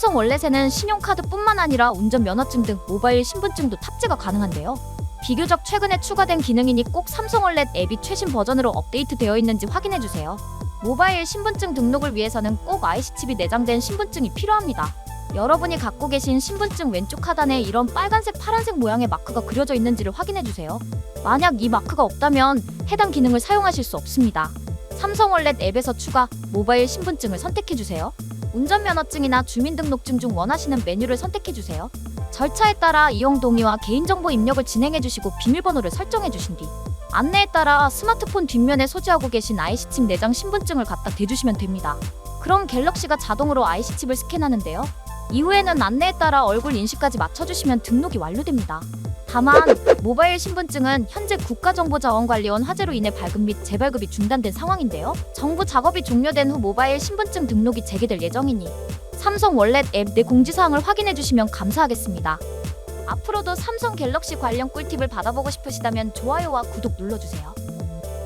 삼성 월렛에는 신용카드뿐만 아니라 운전면허증 등 모바일 신분증도 탑재가 가능한데요. 비교적 최근에 추가된 기능이니 꼭 삼성 월렛 앱이 최신 버전으로 업데이트되어 있는지 확인해 주세요. 모바일 신분증 등록을 위해서는 꼭 IC칩이 내장된 신분증이 필요합니다. 여러분이 갖고 계신 신분증 왼쪽 하단에 이런 빨간색, 파란색 모양의 마크가 그려져 있는지를 확인해 주세요. 만약 이 마크가 없다면 해당 기능을 사용하실 수 없습니다. 삼성 월렛 앱에서 추가 모바일 신분증을 선택해 주세요. 운전면허증이나 주민등록증 중 원하시는 메뉴를 선택해 주세요. 절차에 따라 이용 동의와 개인정보 입력을 진행해 주시고 비밀번호를 설정해 주신 뒤 안내에 따라 스마트폰 뒷면에 소지하고 계신 IC칩 내장 신분증을 갖다 대주시면 됩니다. 그럼 갤럭시가 자동으로 IC칩을 스캔하는데요. 이후에는 안내에 따라 얼굴 인식까지 맞춰주시면 등록이 완료됩니다. 다만 모바일 신분증은 현재 국가정보자원관리원 화재로 인해 발급 및 재발급이 중단된 상황인데요. 정부 작업이 종료된 후 모바일 신분증 등록이 재개될 예정이니 삼성 월렛 앱 내 공지사항을 확인해 주시면 감사하겠습니다. 앞으로도 삼성 갤럭시 관련 꿀팁을 받아보고 싶으시다면 좋아요와 구독 눌러주세요.